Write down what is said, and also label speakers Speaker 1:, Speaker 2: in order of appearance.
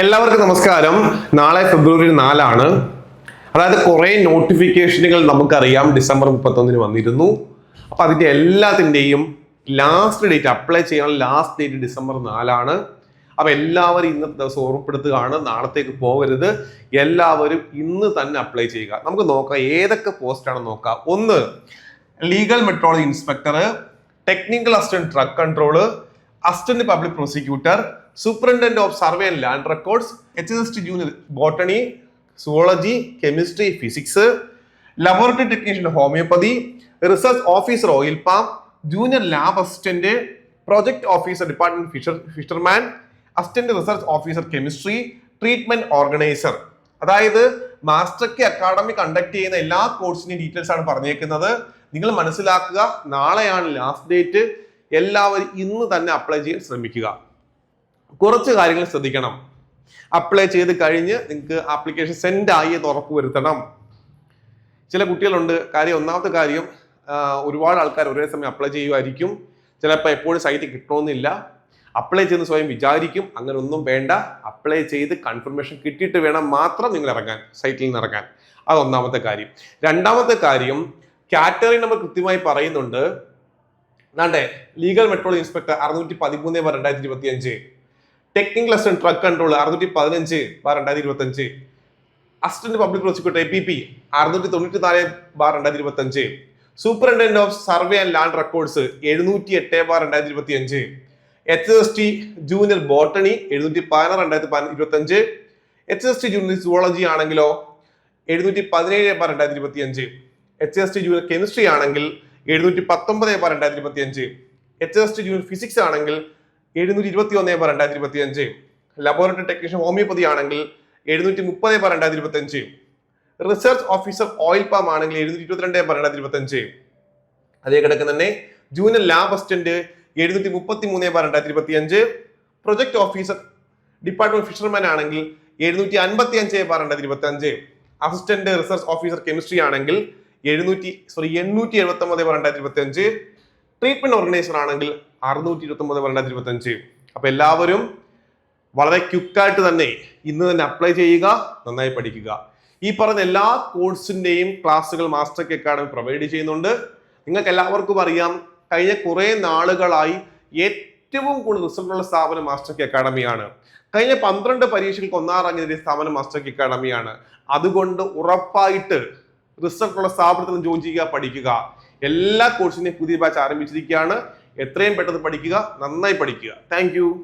Speaker 1: എല്ലാവർക്കും നമസ്കാരം. നാളെ ഫെബ്രുവരി നാലാണ്. അതായത് കുറേ നോട്ടിഫിക്കേഷനുകൾ നമുക്കറിയാം. ഡിസംബർ മുപ്പത്തൊന്നിന് വന്നിരുന്നു. അപ്പോൾ അതിന്റെ എല്ലാത്തിന്റെയും ലാസ്റ്റ് ഡേറ്റ് അപ്ലൈ ചെയ്യാൻ ലാസ്റ്റ് ഡേറ്റ് ഡിസംബർ നാലാണ്. അപ്പോൾ എല്ലാവരും ഇന്നത്തെ ദിവസം ഓർമ്മപ്പെടുത്തുകയാണ്. നാളത്തേക്ക് പോകരുത്. എല്ലാവരും ഇന്ന് തന്നെ അപ്ലൈ ചെയ്യുക. നമുക്ക് നോക്കാം ഏതൊക്കെ പോസ്റ്റാണ് നോക്കാം. ഒന്ന് legal metrology inspector technical assistant drug control assistant public prosecutor superintendent of survey and land records H S T junior botany zoology chemistry physics laboratory technician homoeopathy research officer oil palm junior lab assistant project officer department fisher fisherman assistant research officer chemistry treatment organiser അതായത് master K academy conduct ചെയ്യുന്ന എല്ലാ കോഴ്സിന്റെയും details ആണ് പറഞ്ഞേക്കുന്നത്. നിങ്ങൾ മനസ്സിലാക്കുക നാളെയാണ് last date എല്ലാവരും ഇന്ന് തന്നെ അപ്ലൈ ചെയ്യാൻ ശ്രമിക്കുക. കുറച്ച് കാര്യങ്ങൾ ശ്രദ്ധിക്കണം. അപ്ലൈ ചെയ്ത് കഴിഞ്ഞ് നിങ്ങൾക്ക് ആപ്ലിക്കേഷൻ സെൻഡ് ആയി എന്ന് ഉറപ്പ് വരുത്തണം. ചില കുട്ടികളുണ്ട് കാര്യം ഒന്നാമത്തെ കാര്യം ഒരുപാട് ആൾക്കാർ ഒരേ സമയം അപ്ലൈ ചെയ്യുമായിരിക്കും ചിലപ്പോൾ എപ്പോഴും സൈറ്റ് കിട്ടണമെന്നില്ല. അപ്ലൈ ചെയ്യുന്ന സ്വയം വിചാരിക്കും. അങ്ങനെ ഒന്നും വേണ്ട. അപ്ലൈ ചെയ്ത് കൺഫർമേഷൻ കിട്ടിയിട്ട് വേണം മാത്രം നിങ്ങൾ ഇറങ്ങാൻ സൈറ്റിൽ നിന്ന് ഇറങ്ങാൻ. അത് ഒന്നാമത്തെ കാര്യം. രണ്ടാമത്തെ കാര്യം കാറ്റഗറി നമ്പർ കൃത്യമായി പറയുന്നുണ്ട്. നാട്ടെ ലീഗൽ മെട്രോൾ ഇൻസ്പെക്ടർ അറുന്നൂറ്റി പതിമൂന്ന് രണ്ടായിരത്തി ഇരുപത്തി അഞ്ച് ടെക്നിക്കൽ അസിസ്റ്റന്റ് ട്രക്ക് കൺട്രോൾ അറുന്നൂറ്റി പതിനഞ്ച് ബാർ രണ്ടായിരത്തി ഇരുപത്തി അഞ്ച് assistant public prosecutor A P P അറുന്നൂറ്റി തൊണ്ണൂറ്റി നാല് ബാർ രണ്ടായിരത്തി ഇരുപത്തി അഞ്ച് superintendent of survey and land records എഴുന്നൂറ്റി എട്ട് ബാർ രണ്ടായിരത്തി ഇരുപത്തി അഞ്ച് H S T junior botany എഴുന്നൂറ്റി പതിനാറ് രണ്ടായിരത്തി ഇരുപത്തി അഞ്ച് H S T junior zoology ആണെങ്കിലോ എഴുന്നൂറ്റി പതിനേഴ് ബാർ രണ്ടായിരത്തി ഇരുപത്തി അഞ്ച് H S T junior chemistry ആണെങ്കിൽ എഴുന്നൂറ്റി പത്തൊമ്പത് ബാർ രണ്ടായിരത്തി ഇരുപത്തി അഞ്ച് H S T junior physics ആണെങ്കിൽ എഴുന്നൂറ്റി ഇരുപത്തി ഒന്ന് ബാർ രണ്ടായിരത്തി ഇരുപത്തി അഞ്ച് ലബോറട്ടറി ടെക്നീഷ്യൻ ഹോമിയോപ്പതി ആണെങ്കിൽ എഴുന്നൂറ്റി മുപ്പത് ബാർ രണ്ടായിരത്തി ഇരുപത്തി അഞ്ച് റിസർച്ച് ഓഫീസർ ഓയിൽ പാം ആണെങ്കിൽ എഴുന്നൂറ്റി ഇരുപത്തിരണ്ട് ബാർ രണ്ടായിരത്തി ഇരുപത്തി അഞ്ച് അതേ കിടക്ക് തന്നെ ജൂനിയർ ലാബ് അസിസ്റ്റന്റ് എഴുന്നൂറ്റി മുപ്പത്തി മൂന്ന് ബാർ രണ്ടായിരത്തി ഇരുപത്തി അഞ്ച് പ്രൊജക്ട് ഓഫീസർ ഡിപ്പാർട്ട്മെന്റ് ഫിഷർമാൻ ആണെങ്കിൽ എഴുന്നൂറ്റി അൻപത്തി അഞ്ച് ബാർ രണ്ടായിരത്തി ഇരുപത്തി അഞ്ച് അസിസ്റ്റന്റ് റിസർച്ച് ഓഫീസർ കെമിസ്ട്രി ആണെങ്കിൽ എഴുന്നൂറ്റി സോറി എണ്ണൂറ്റി എഴുപത്തി ഒമ്പത് ബാർ രണ്ടായിരത്തി ഇരുപത്തി അഞ്ച് ട്രീറ്റ്മെന്റ് ഓർഗനൈസർ ആണെങ്കിൽ അറുന്നൂറ്റി ഇരുപത്തി ഒമ്പത് ബാർ രണ്ടായിരത്തി ഇരുപത്തി അഞ്ച് അപ്പൊ എല്ലാവരും വളരെ ക്വിക്കായിട്ട് തന്നെ ഇന്ന് തന്നെ അപ്ലൈ ചെയ്യുക നന്നായി പഠിക്കുക. ഈ പറഞ്ഞ എല്ലാ കോഴ്സിന്റെയും ക്ലാസ്സുകൾ മാസ്റ്റർ കെ അക്കാഡമി പ്രൊവൈഡ് ചെയ്യുന്നുണ്ട്. നിങ്ങൾക്ക് എല്ലാവർക്കും അറിയാം കഴിഞ്ഞ കുറെ നാളുകളായി ഏറ്റവും കൂടുതൽ റിസൾട്ട് ഉള്ള സ്ഥാപനം മാസ്റ്റർ കെ അക്കാഡമിയാണ് കഴിഞ്ഞ പന്ത്രണ്ട് പരീക്ഷകൾക്ക് ഒന്നാം നേടിയ സ്ഥാപനം മാസ്റ്റർ കെ അക്കാഡമിയാണ് അതുകൊണ്ട് ഉറപ്പായിട്ട് റിസൾട്ട് ഉള്ള സ്ഥാപനത്തിൽ ജോയിൻ ചെയ്യുക പഠിക്കുക. എല്ലാ കോഴ്സിനെയും പുതിയ ബാച്ച് ആരംഭിച്ചിരിക്കുകയാണ്. എത്രയും പെട്ടെന്ന് പഠിക്കുക നന്നായി പഠിക്കുക. താങ്ക്